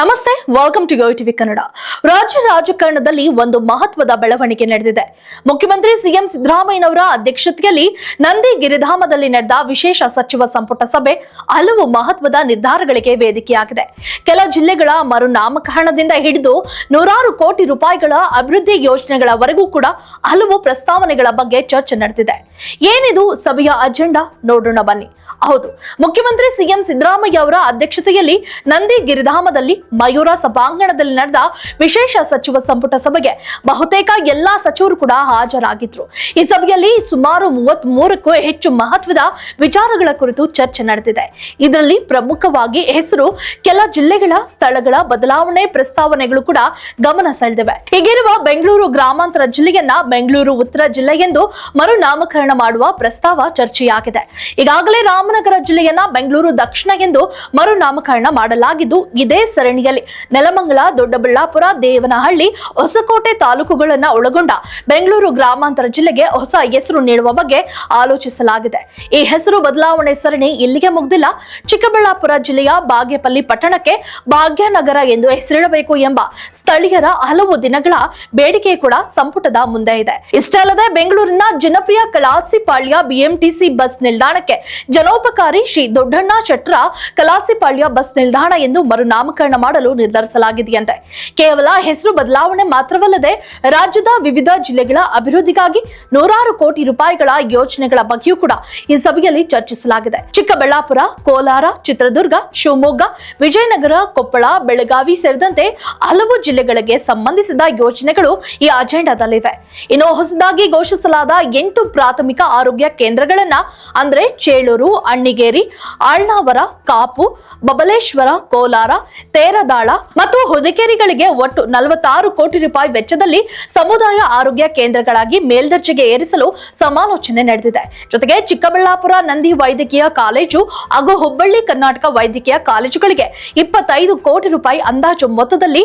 ನಮಸ್ತೆ welcome to Yo TV Kannada ರಾಜ್ಯ ರಾಜಕಾರಣದಲ್ಲಿ ಒಂದು ಮಹತ್ವದ ಬೆಳವಣಿಗೆ ನಡೆದಿದೆ. ಮುಖ್ಯಮಂತ್ರಿ ಸಿಎಂ ಸಿದ್ದರಾಮಯ್ಯನವರ ಅಧ್ಯಕ್ಷತೆಯಲ್ಲಿ ನಂದಿ ಗಿರಿಧಾಮದಲ್ಲಿ ನಡೆದ ವಿಶೇಷ ಸಚಿವ ಸಂಪುಟ ಸಭೆ ಹಲವು ಮಹತ್ವದ ನಿರ್ಧಾರಗಳಿಗೆ ವೇದಿಕೆಯಾಗಿದೆ. ಕೆಲ ಜಿಲ್ಲೆಗಳ ಮರು ನಾಮಕರಣದಿಂದ ಹಿಡಿದು ನೂರಾರು ಕೋಟಿ ರೂಪಾಯಿಗಳ ಅಭಿವೃದ್ಧಿ ಯೋಜನೆಗಳವರೆಗೂ ಕೂಡ ಹಲವು ಪ್ರಸ್ತಾವನೆಗಳ ಬಗ್ಗೆ ಚರ್ಚೆ ನಡೆದಿದೆ. ಏನಿದು ಸಭೆಯ ಅಜೆಂಡಾ? ನೋಡೋಣ ಬನ್ನಿ. ಹೌದು, ಮುಖ್ಯಮಂತ್ರಿ ಸಿಎಂ ಸಿದ್ದರಾಮಯ್ಯ ಅವರ ಅಧ್ಯಕ್ಷತೆಯಲ್ಲಿ ನಂದಿ ಗಿರಿಧಾಮದಲ್ಲಿ ಮಯೂರ ಸಭಾಂಗಣದಲ್ಲಿ ನಡೆದ ವಿಶೇಷ ಸಚಿವ ಸಂಪುಟ ಸಭೆಗೆ ಬಹುತೇಕ ಎಲ್ಲಾ ಸಚಿವರು ಕೂಡ ಹಾಜರಾಗಿದ್ರು. ಈ ಸಭೆಯಲ್ಲಿ ಸುಮಾರು ಮೂವತ್ತ್ ಮೂರಕ್ಕೂ ಹೆಚ್ಚು ಮಹತ್ವದ ವಿಚಾರಗಳ ಕುರಿತು ಚರ್ಚೆ ನಡೆದಿದೆ. ಇದರಲ್ಲಿ ಪ್ರಮುಖವಾಗಿ ಹೆಸರು, ಕೆಲ ಜಿಲ್ಲೆಗಳ ಸ್ಥಳಗಳ ಬದಲಾವಣೆ ಪ್ರಸ್ತಾವನೆಗಳು ಕೂಡ ಗಮನ ಸೆಳೆದಿವೆ. ಹೀಗಿರುವ ಬೆಂಗಳೂರು ಗ್ರಾಮಾಂತರ ಜಿಲ್ಲೆಯನ್ನ ಬೆಂಗಳೂರು ಉತ್ತರ ಜಿಲ್ಲೆ ಎಂದು ಮರು ನಾಮಕರಣ ಮಾಡುವ ಪ್ರಸ್ತಾವ ಚರ್ಚೆಯಾಗಿದೆ. ಈಗಾಗಲೇ ರಾಮನಗರ ಜಿಲ್ಲೆಯನ್ನ ಬೆಂಗಳೂರು ದಕ್ಷಿಣ ಎಂದು ಮರು ನಾಮಕರಣ ಮಾಡಲಾಗಿದ್ದು, ಇದೇ ಸರಣಿಯಲ್ಲಿ ನೆಲಮಂಗಲ, ದೊಡ್ಡಬಳ್ಳಾಪುರ, ದೇವನಹಳ್ಳಿ, ಹೊಸಕೋಟೆ ತಾಲೂಕುಗಳನ್ನ ಒಳಗೊಂಡ ಬೆಂಗಳೂರು ಗ್ರಾಮಾಂತರ ಜಿಲ್ಲೆಗೆ ಹೊಸ ಹೆಸರು ನೀಡುವ ಬಗ್ಗೆ ಆಲೋಚಿಸಲಾಗಿದೆ. ಈ ಹೆಸರು ಬದಲಾವಣೆ ಸರಣಿ ಇಲ್ಲಿಗೆ ಮುಗ್ದಿಲ್ಲ. ಚಿಕ್ಕಬಳ್ಳಾಪುರ ಜಿಲ್ಲೆಯ ಬಾಗೇಪಲ್ಲಿ ಪಟ್ಟಣಕ್ಕೆ ಭಾಗ್ಯನಗರ ಎಂದು ಹೆಸರಿಡಬೇಕು ಎಂಬ ಸ್ಥಳೀಯರ ಹಲವು ದಿನಗಳ ಬೇಡಿಕೆ ಕೂಡ ಸಂಪುಟದ ಮುಂದೆ ಇದೆ. ಇಷ್ಟೇ ಅಲ್ಲದೆ ಬೆಂಗಳೂರಿನ ಜನಪ್ರಿಯ ಕಲಾಸಿಪಾಳ್ಯ ಬಿಎಂಟಿಸಿ ಬಸ್ ನಿಲ್ದಾಣಕ್ಕೆ ಜನೋಪಕಾರಿ ಶ್ರೀ ದೊಡ್ಡಣ್ಣ ಚಟ್ರ ಕಲಾಸಿಪಾಳ್ಯ ಬಸ್ ನಿಲ್ದಾಣ ಎಂದು ಮರುನಾಮಕರಣ ಮಾಡಲು ನಿರ್ಧರಿಸಲಾಗಿದೆಯಂತೆ. ಕೇವಲ ಹೆಸರು ಬದಲಾವಣೆ ಮಾತ್ರವಲ್ಲದೆ ರಾಜ್ಯದ ವಿವಿಧ ಜಿಲ್ಲೆಗಳ ಅಭಿವೃದ್ಧಿಗಾಗಿ ನೂರಾರು ಕೋಟಿ ರೂಪಾಯಿಗಳ ಯೋಜನೆಗಳ ಬಗ್ಗೆಯೂ ಕೂಡ ಈ ಸಭೆಯಲ್ಲಿ ಚರ್ಚಿಸಲಾಗಿದೆ. ಚಿಕ್ಕಬಳ್ಳಾಪುರ, ಕೋಲಾರ, ಚಿತ್ರದುರ್ಗ, ಶಿವಮೊಗ್ಗ, ವಿಜಯನಗರ, ಕೊಪ್ಪಳ, ಬೆಳಗಾವಿ ಸೇರಿದಂತೆ ಹಲವು ಜಿಲ್ಲೆಗಳಿಗೆ ಸಂಬಂಧಿಸಿದ ಯೋಜನೆಗಳು ಈ ಅಜೆಂಡಾದಲ್ಲಿವೆ. ಇನ್ನು ಹೊಸದಾಗಿ ಘೋಷಿಸಲಾದ ಎಂಟು ಪ್ರಾಥಮಿಕ ಆರೋಗ್ಯ ಕೇಂದ್ರಗಳನ್ನ ಅಂದ್ರೆ ಚೇಳೂರು, ಅಣ್ಣಿಗೇರಿ, ಆಳ್ನಾವರ, ಕಾಪು, ಬಬಲೇಶ್ವರ, ಕೋಲಾರ ತೇರದಾಳ ಮತ್ತು ಹುದಿಕೇರಿಗಳಿಗೆ ಒಟ್ಟು ನಲವತ್ತಾರು ಕೋಟಿ ರೂಪಾಯಿ ವೆಚ್ಚದಲ್ಲಿ ಸಮುದಾಯ ಆರೋಗ್ಯ ಕೇಂದ್ರಗಳಾಗಿ ಮೇಲ್ದರ್ಜೆಗೆ ಏರಿಸಲು ಸಮಾಲೋಚನೆ ನಡೆದಿದೆ. ಜೊತೆಗೆ ಚಿಕ್ಕಬಳ್ಳಾಪುರ ನಂದಿ ವೈದ್ಯಕೀಯ ಕಾಲೇಜು ಹಾಗೂ ಹುಬ್ಬಳ್ಳಿ ಕರ್ನಾಟಕ ವೈದ್ಯಕೀಯ ಕಾಲೇಜುಗಳಿಗೆ ಇಪ್ಪತ್ತೈದು ಕೋಟಿ ರೂಪಾಯಿ ಅಂದಾಜು ಮೊತ್ತದಲ್ಲಿ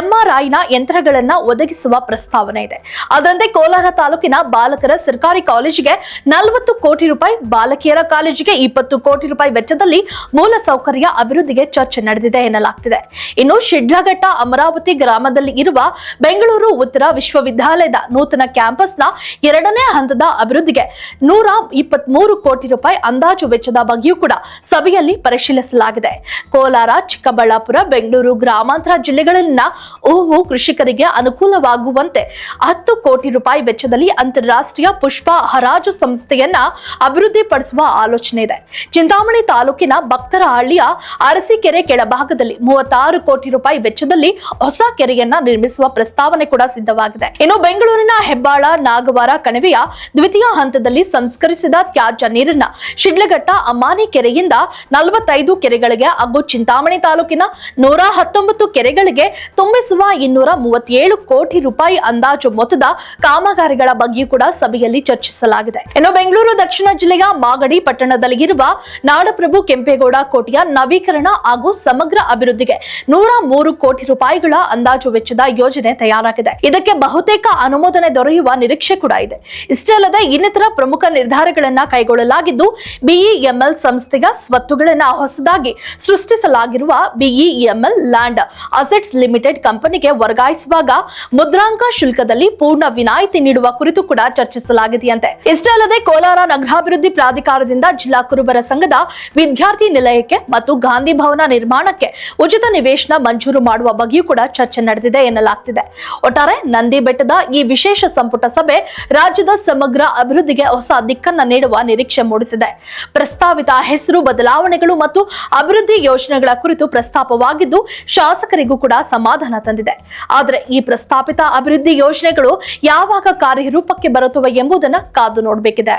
ಎಂಆರ್ಐನ ಯಂತ್ರಗಳನ್ನು ಒದಗಿಸುವ ಪ್ರಸ್ತಾವನೆ ಇದೆ. ಅದರಂತೆ ಕೋಲಾರ ತಾಲೂಕಿನ ಬಾಲಕರ ಸರ್ಕಾರಿ ಕಾಲೇಜಿಗೆ ನಲವತ್ತು ಕೋಟಿ ರೂಪಾಯಿ, ಬಾಲಕಿಯರ ಕಾಲೇಜಿಗೆ ಇಪ್ಪತ್ತು ಕೋಟಿ ರೂಪಾಯಿ ವೆಚ್ಚದಲ್ಲಿ ಮೂಲಸೌಕರ್ಯ ಅಭಿವೃದ್ಧಿಗೆ ಚರ್ಚೆ ನಡೆದಿದೆ ಎನ್ನಲಾಗ್ತಿದೆ. ಇನ್ನು ಶಿಡ್ಲಘಟ್ಟ ಅಮರಾವತಿ ಗ್ರಾಮದಲ್ಲಿ ಇರುವ ಬೆಂಗಳೂರು ಉತ್ತರ ವಿಶ್ವವಿದ್ಯಾಲಯದ ನೂತನ ಕ್ಯಾಂಪಸ್ನ ಎರಡನೇ ಹಂತದ ಅಭಿವೃದ್ಧಿಗೆ ನೂರ ಇಪ್ಪತ್ಮೂರು ಕೋಟಿ ರೂಪಾಯಿ ಅಂದಾಜು ವೆಚ್ಚದ ಬಗ್ಗೆಯೂ ಕೂಡ ಸಭೆಯಲ್ಲಿ ಪರಿಶೀಲಿಸಲಾಗಿದೆ. ಕೋಲಾರ, ಚಿಕ್ಕಬಳ್ಳಾಪುರ, ಬೆಂಗಳೂರು ಗ್ರಾಮಾಂತರ ಜಿಲ್ಲೆಗಳಲ್ಲಿನ ಹೂವು ಕೃಷಿಕರಿಗೆ ಅನುಕೂಲವಾಗುವಂತೆ ಹತ್ತು ಕೋಟಿ ರೂಪಾಯಿ ವೆಚ್ಚದಲ್ಲಿ ಅಂತಾರಾಷ್ಟ್ರೀಯ ಪುಷ್ಪ ಹರಾಜು ಸಂಸ್ಥೆಯನ್ನ ಅಭಿವೃದ್ಧಿಪಡಿಸುವ ಆಲೋಚನೆ ಇದೆ. ಚಿಂತಾಮಣಿ ತಾಲೂಕಿನ ಭಕ್ತರಹಳ್ಳಿಯ ಅರಸೀಕೆರೆ ಕೆಳಭಾಗದಲ್ಲಿ ಮೂವತ್ತಾರು ಕೋಟಿ ರೂಪಾಯಿ ವೆಚ್ಚದಲ್ಲಿ ಹೊಸ ಕೆರೆಯನ್ನ ನಿರ್ಮಿಸುವ ಪ್ರಸ್ತಾವನೆ ಕೂಡ ಸಿದ್ಧವಾಗಿದೆ. ಇನ್ನು ಬೆಂಗಳೂರಿನ ಹೆಬ್ಬಾಳ, ನಾಗವಾರ, ಕಣಿವೆಯ ದ್ವಿತೀಯ ಹಂತದಲ್ಲಿ ಸಂಸ್ಕರಿಸಿದ ತ್ಯಾಜ್ಯ ನೀರನ್ನ ಶಿಡ್ಲಘಟ್ಟ, ಅಮಾನಿ ಕೆರೆಯಿಂದ ನಲವತ್ತೈದು ಕೆರೆಗಳಿಗೆ ಹಾಗೂ ಚಿಂತಾಮಣಿ ತಾಲೂಕಿನ ನೂರ ಹತ್ತೊಂಬತ್ತು ಕೆರೆಗಳಿಗೆ ತುಂಬಿಸುವ ಇನ್ನೂರ ಮೂವತ್ತೇಳು ಕೋಟಿ ರೂಪಾಯಿ ಅಂದಾಜು ಮೊತ್ತದ ಕಾಮಗಾರಿಗಳ ಬಗ್ಗೆಯೂ ಕೂಡ ಸಭೆಯಲ್ಲಿ ಚರ್ಚಿಸಲಾಗಿದೆ. ಇನ್ನು ಬೆಂಗಳೂರು ದಕ್ಷಿಣ ಜಿಲ್ಲೆಯ ಮಾಗಡಿ ಪಟ್ಟಣದಲ್ಲಿ ಇರುವ ನಾಡಪ್ರಭು ಕೆಂಪೇಗೌಡ ಕೋಟೆಯ ನವೀಕರಣ ಹಾಗೂ ಸಮಗ್ರ ಅಭಿವೃದ್ಧಿಗೆ ನೂರ ಮೂರು ಕೋಟಿ ರೂಪಾಯಿಗಳ ಅಂದಾಜು ವೆಚ್ಚದ ಯೋಜನೆ ತಯಾರಾಗಿದೆ. ಇದಕ್ಕೆ ಬಹುತೇಕ ಅನುಮೋದನೆ ದೊರೆಯುವ ನಿರೀಕ್ಷೆ ಕೂಡ ಇದೆ. ಇಷ್ಟೇ ಅಲ್ಲದೆ ಇನ್ನಿತರ ಪ್ರಮುಖ ನಿರ್ಧಾರಗಳನ್ನ ಕೈಗೊಳ್ಳಲಾಗಿದ್ದು, ಬಿಇಎಂಎಲ್ ಸಂಸ್ಥೆಯ ಸ್ವತ್ತುಗಳನ್ನ ಹೊಸದಾಗಿ ಸೃಷ್ಟಿಸಲಾಗಿರುವ ಬಿಇಎಂಎಲ್ ಲ್ಯಾಂಡ್ ಅಸೆಟ್ಸ್ ಲಿಮಿಟೆಡ್ ಕಂಪನಿಗೆ ವರ್ಗಾಯಿಸುವಾಗ ಮುದ್ರಾಂಕ ಶುಲ್ಕದಲ್ಲಿ ಪೂರ್ಣ ವಿನಾಯಿತಿ ನೀಡುವ ಕುರಿತು ಕೂಡ ಚರ್ಚಿಸಲಾಗಿದೆಯಂತೆ. ಇಷ್ಟೇ ಅಲ್ಲದೆ ಕೋಲಾರ ನಗರಾಭಿವೃದ್ಧಿ ಪ್ರಾಧಿಕಾರದಿಂದ ಜಿಲ್ಲಾ ಕುರುಬರ ಸಂಘದ ವಿದ್ಯಾರ್ಥಿ ನಿಲಯಕ್ಕೆ ಮತ್ತು ಗಾಂಧಿ ಭವನ ನಿರ್ಮಾಣಕ್ಕೆ ಉಚಿತ ನಿವೇಶನ ಮಂಜೂರು ಮಾಡುವ ಬಗ್ಗೆಯೂ ಕೂಡ ಚರ್ಚೆ ನಡೆದಿದೆ ಎನ್ನಲಾಗ್ತಿದೆ. ಒಟ್ಟಾರೆ ನಂದಿ ಬೆಟ್ಟದ ಈ ವಿಶೇಷ ಸಂಪುಟ ಸಭೆ ರಾಜ್ಯದ ಸಮಗ್ರ ಅಭಿವೃದ್ಧಿಗೆ ಹೊಸ ದಿಕ್ಕನ್ನ ನೀಡುವ ನಿರೀಕ್ಷೆ ಮೂಡಿಸಿದೆ. ಪ್ರಸ್ತಾವಿತ ಹೆಸರು, ಬದಲಾವಣೆಗಳು ಮತ್ತು ಅಭಿವೃದ್ಧಿ ಯೋಜನೆಗಳ ಕುರಿತು ಪ್ರಸ್ತಾಪವಾಗಿದ್ದು ಶಾಸಕರಿಗೂ ಕೂಡ ಸಮಾಧಾನ ತಂದಿದೆ. ಆದರೆ ಈ ಪ್ರಸ್ತಾಪಿತ ಅಭಿವೃದ್ಧಿ ಯೋಜನೆಗಳು ಯಾವಾಗ ಕಾರ್ಯರೂಪಕ್ಕೆ ಬರುತ್ತವೆ ಎಂಬುದನ್ನು ಕಾದು ನೋಡಬೇಕಿದೆ.